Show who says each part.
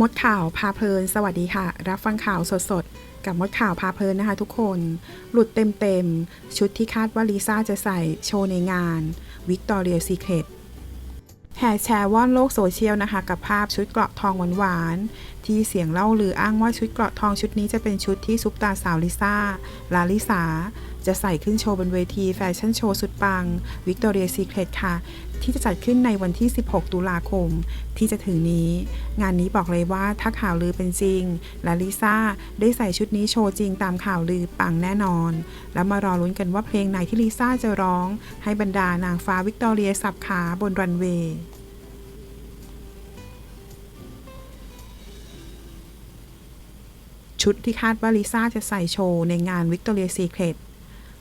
Speaker 1: มดข่าวพาเพลิน สวัสดีค่ะ รับฟังข่าวสดๆ กับมดข่าวพาเพลินนะคะทุกคน หลุดเต็มๆ ชุดที่คาดว่าลิซ่าจะใส่โชว์ในงานวิกตอเรียซีเครตแห่แชร์ว่อนโลกโซเชียลนะคะ กับภาพชุดเกราะทองหวานๆ ที่เสียงเล่าลืออ้างว่าชุดเกราะทองชุดนี้จะเป็นชุดที่ซุปตาสาวลิซ่าลาลิสา จะใส่ขึ้นโชว์บนเวทีแฟชั่นโชว์สุดปังวิกตอเรียซีเครตค่ะ ที่จะจัดขึ้นในวันที่ 16 ตุลาคม ที่จะถึงนี้ งานนี้บอกเลยว่าถ้าข่าวลือเป็นจริง และลิซ่าได้ใส่ชุดนี้โชว์จริงตามข่าวลือปังแน่นอน แล้วมารอลุ้นกันว่าเพลงไหนที่ลิซ่าจะร้อง ให้บรรดานางฟ้าวิกตอเรียสับขาบนรันเวย์ชุดที่คาดว่าลิซ่าจะใส่โชว์ในงาน Victoria Secret